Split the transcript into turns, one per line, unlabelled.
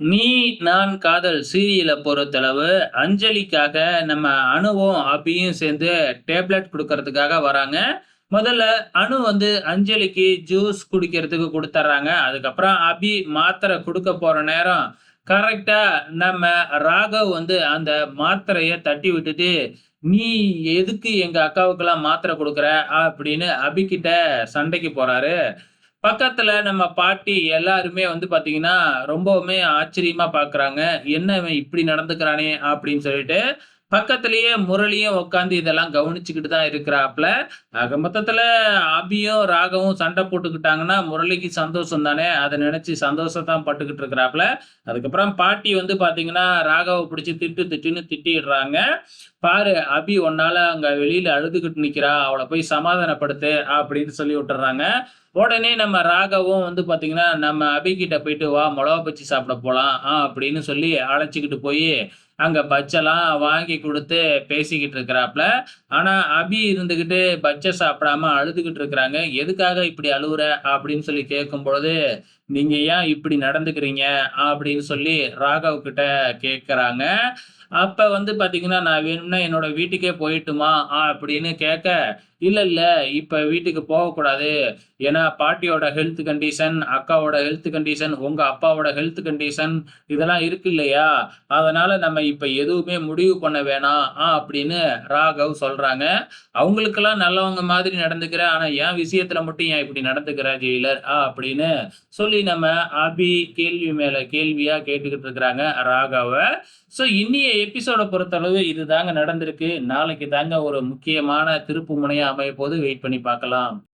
நீ நான் காதல் சீரியலை பொறுத்தளவு அஞ்சலிக்காக நம்ம அணுவும் அபியும் சேர்ந்து டேப்லெட் கொடுக்கறதுக்காக வராங்க. முதல்ல அணு வந்து அஞ்சலிக்கு ஜூஸ் குடிக்கிறதுக்கு கொடுத்துட்றாங்க அதுக்கப்புறம் அபி மாத்திரை கொடுக்க போகிற நேரம் கரெக்டாக நம்ம ராகவ் வந்து அந்த மாத்திரையை தட்டி விட்டுட்டு நீ எதுக்கு எங்கள் அக்காவுக்கெல்லாம் மாத்திரை கொடுக்குற? அப்படின்னு அபிக்கிட்ட சண்டைக்கு போகிறாரு பக்கத்துல நம்ம பாட்டி எல்லாருமே வந்து பாத்தீங்கன்னா ரொம்பவுமே ஆச்சரியமா பாக்குறாங்க. என்ன இவன் இப்படி நடந்துக்கிறானே அப்படின்னு சொல்லிட்டு பக்கத்திலேயே முரளியும் உட்காந்து இதெல்லாம் கவனிச்சுக்கிட்டு தான் இருக்கிறாப்புல. ஆக மொத்தத்துல அபியும் ராகவும் சண்டை போட்டுக்கிட்டாங்கன்னா முரளிக்கு சந்தோஷம் தானே? அதை நினைச்சு சந்தோஷத்தான் பட்டுக்கிட்டு இருக்கிறாப்புல. அதுக்கப்புறம் பாட்டி வந்து பாத்தீங்கன்னா ராகவை பிடிச்சி திட்டு திட்டுன்னு திட்டிடுறாங்க. பாரு அபி ஒன்னால அங்க வெளியில அழுதுகிட்டு நிக்கிறா. அவளை போய் சமாதானப்படுத்து அப்படின்னு சொல்லி விட்டுறாங்க உடனே நம்ம ராகவும் வந்து பார்த்தீங்கன்னா நம்ம அபிகிட்ட போயிட்டு வா மிளவா பச்சி சாப்பிட போகலாம் ஆ அப்படின்னு சொல்லி அழைச்சிக்கிட்டு போய் அங்க பச்செல்லாம் வாங்கி கொடுத்து பேசிக்கிட்டு இருக்கிறாப்புல ஆனா அபி இருந்துகிட்டு பச்சை சாப்பிடாம அழுதுகிட்டு இருக்கிறாங்க. எதுக்காக இப்படி அழுகுற அப்படின்னு சொல்லி கேட்கும் பொழுது நீங்க ஏன் இப்படி நடந்துக்கிறீங்க? அப்படின்னு சொல்லி ராகவ் கிட்ட கேட்குறாங்க அப்போ வந்து பார்த்தீங்கன்னா நான் வேணும்னா என்னோட வீட்டுக்கே போயிட்டுமா? அப்படின்னு கேட்க இல்லை இல்லை இப்போ வீட்டுக்கு போகக்கூடாது. ஏன்னா பாட்டியோட ஹெல்த் கண்டிஷன் அக்காவோட ஹெல்த் கண்டிஷன் உங்கள் அப்பாவோட ஹெல்த் கண்டிஷன் இதெல்லாம் இருக்கு இல்லையா? அதனால் நம்ம இப்போ எதுவுமே முடிவு பண்ண வேணாம். ஆ அப்படின்னு ராகவ் சொல்கிறாங்க அவங்களுக்கெல்லாம் நல்லவங்க மாதிரி நடந்துக்கிற ஆனால் என் விஷயத்துல மட்டும் ஏன் இப்படி நடந்துக்கிற ஜெயிலர்? ஆ அப்படின்னு சொல்லி நம்ம அபி கேள்வி மேலே கேள்வியாக கேட்டுக்கிட்டு இருக்கிறாங்க ராகவை. ஸோ இன்னிய எபிசோட பொறுத்தளவு இதுதாங்க நடந்திருக்கு. நாளைக்கு தாங்க ஒரு முக்கியமான திருப்பு முனையா அமைய போது வெயிட் பண்ணி பார்க்கலாம்.